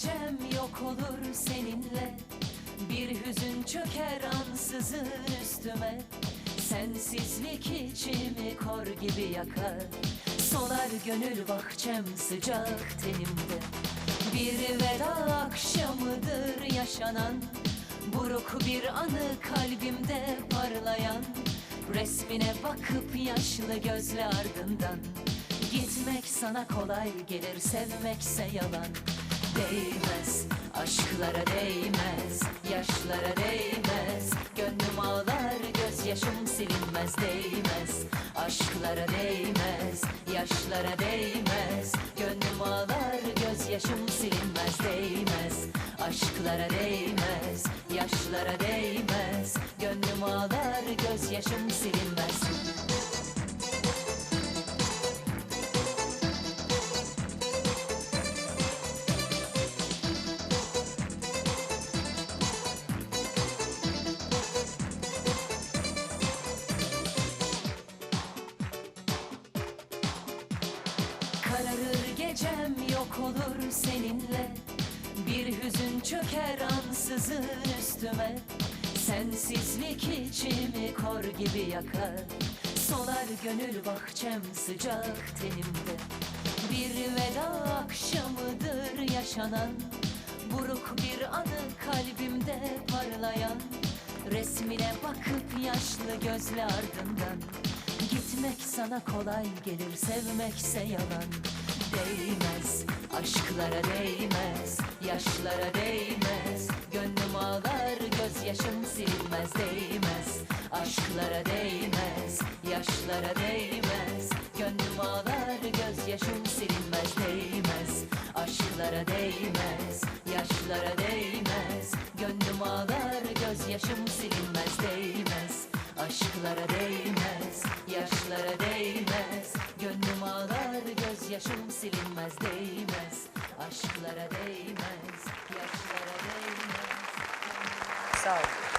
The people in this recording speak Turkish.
gecem yok olur seninle. Bir hüzün çöker ansızın üstüme. Sensizlik içimi kor gibi yakar. Solar gönül bahçem sıcak tenimde. Bir veda akşamıdır yaşanan. Buruk bir anı kalbimde parlayan. Resmine bakıp yaşlı gözle ardından. Gitmek sana kolay gelir sevmekse yalan Değmez aşklara değmez Yaşlara değmez. Gönlüm ağlar gözyaşım silinmez Değmez. Aşklara değmez Yaşlara değmez. Gönlüm ağlar gözyaşım silinmez Değmez. Aşklara değmez Yaşlara değmez. Gönlüm ağlar gözyaşım silinmez olur seninle. Bir hüzün çöker ansızın üstüme. Sensizlik içimi kor gibi yakar. Solar gönül bahçem sıcak tenimde. Bir veda akşamıdır yaşanan. Buruk bir anı kalbimde parlayan. Resmine bakıp yaşlı gözle ardından. Gitmek sana kolay gelir sevmekse yalan aşklara değmez Yaşlara değmez. Gönlüm ağlar gözyaşım silmez Değmez. Aşklara değmez Yaşlara değmez. Gönlüm ağlar gözyaşım silinmez Değmez. Aşklara değmez Yaşlara değmez. Gönlüm ağlar gözyaşım silinmez Değmez. Aşklara değmez Yaşlara değmez. Gönlüm ağlar gözyaşım silinmez Değmez aşklara değmez Yaşlara değmez Sağ olun.